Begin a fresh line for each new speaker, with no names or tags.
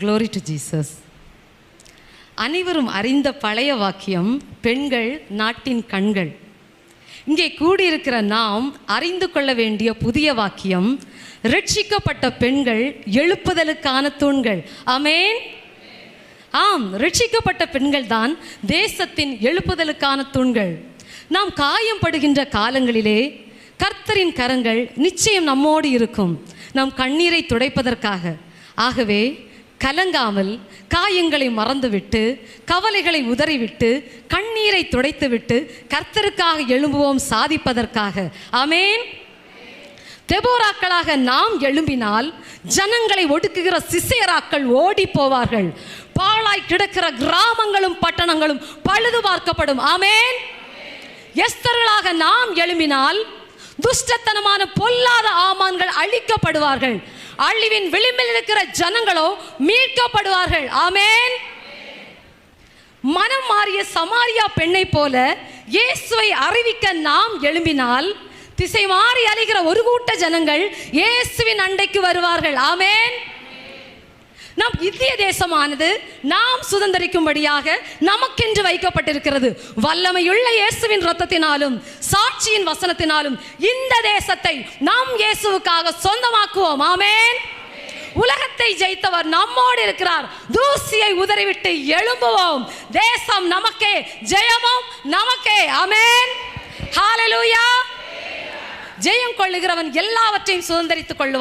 Glory to Jesus அனைவரும் அறிந்த பழைய வாக்கியம் பெண்கள் நாட்டின் கண்கள். இங்கே கூடியிருக்கிற நாம் அறிந்து கொள்ள வேண்டிய புதிய வாக்கியம் ரட்சிக்கப்பட்ட பெண்கள் எழுப்புதலுக்கான தூண்கள். ஆமென். ஆம் ரட்சிக்கப்பட்ட பெண்கள் தான் தேசத்தின் எழுப்புதலுக்கான தூண்கள். நாம் காயம் படுகின்ற காலங்களிலே கர்த்தரின் கரங்கள் நிச்சயம் நம்மோடு இருக்கும். நம் கண்ணீரை துடைப்பதற்காக. ஆகவே கலங்காமல் காயங்களை மறந்துவிட்டு கவலைகளை உதறிவிட்டு கண்ணீரை துடைத்துவிட்டு கர்த்தருக்காக எழும்புவோம் சாதிப்பதற்காக. அமேன் தெபோராக்களாக நாம் எழும்பினால் ஜனங்களை ஒடுக்குகிற சிசேராக்கள் ஓடி போவார்கள் பாழாய் கிடக்கிற கிராமங்களும் பட்டணங்களும் பழுது பார்க்கப்படும். ஆமென். எஸ்தர்களாக நாம் எழும்பினால் துஷ்டத்தனமான பொல்லாத ஆமான்கள் அழிக்கப்படுவார்கள். அழிவின் விளிம்பில் இருக்கிற ஜனங்களோ மீட்கப்படுவார்கள். ஆமேன். மனம் மாறிய சமாரியா பெண்ணை போல இயேசுவை அறிவிக்க நாம் எழும்பினால் திசை மாறி அலைகிற ஒரு கூட்ட ஜனங்கள் இயேசுவின் அண்டைக்கு வருவார்கள். ஆமேன். நம் இந்திய தேசமானது நாம் சுதந்திரிக்கும்படியாக நமக்கென்று வைக்கப்பட்டிருக்கிறது. வல்லமையுள்ள இயேசுவின் ரத்தத்தினாலும் சாட்சியின் வசனத்தினாலும் இந்த தேசத்தை நாம் இயேசுவுக்காக சொந்தமாக்குவோம். ஆமேன். உலகத்தை ஜெயித்தவர் நம்மோடு இருக்கிறார். தூசியை உதறிவிட்டு எழும்புவோம். தேசம் நமக்கே ஜெயமும் நமக்கே. அமேன் ஹாலலூயா ஜெயம் கொள்ளுகிறவன் எல்லாவற்றையும் சுதந்திரித்துக் கொள்ளுவான்.